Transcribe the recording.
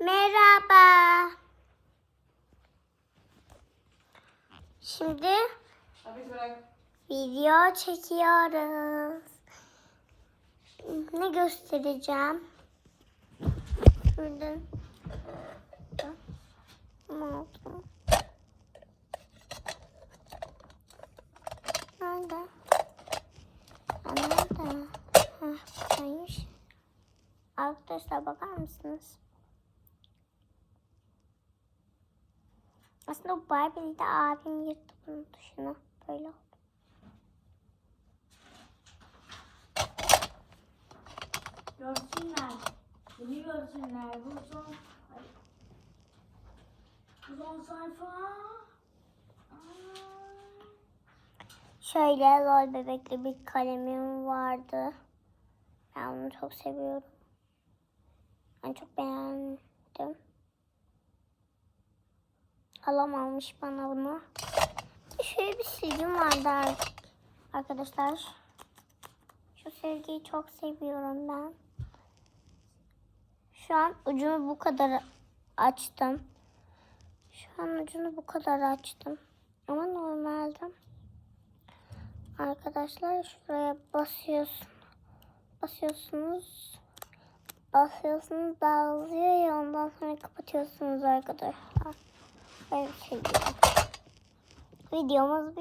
Merhaba. Şimdi video çekiyoruz. Ne göstereceğim? Şurada. Ne oldu? Nerede? Nerede? Heh, buradaymış. Arkadaşlar bakar mısınız? Aslında bu Barbie'yi de abim yırttı bunun dışına. Böyle oldu. Görsünler. Beni görsünler. Bu son... Ay. Bu son sayfa. Aa. Şöyle lol bebekli bir kalemim vardı. Ben onu çok seviyorum. Ben çok beğendim. Halam almış bana bunu. Şöyle bir silgim vardı artık. Arkadaşlar. Şu silgiyi çok seviyorum ben. Şu an ucunu bu kadar açtım. Şu an ucunu bu kadar açtım. Ama normalde Arkadaşlar şuraya basıyorsun. Basıyorsunuz. Basıyorsunuz dağılıyor ya ondan sonra kapatıyorsunuz arkadaşlar. Şey diyor. Videomuz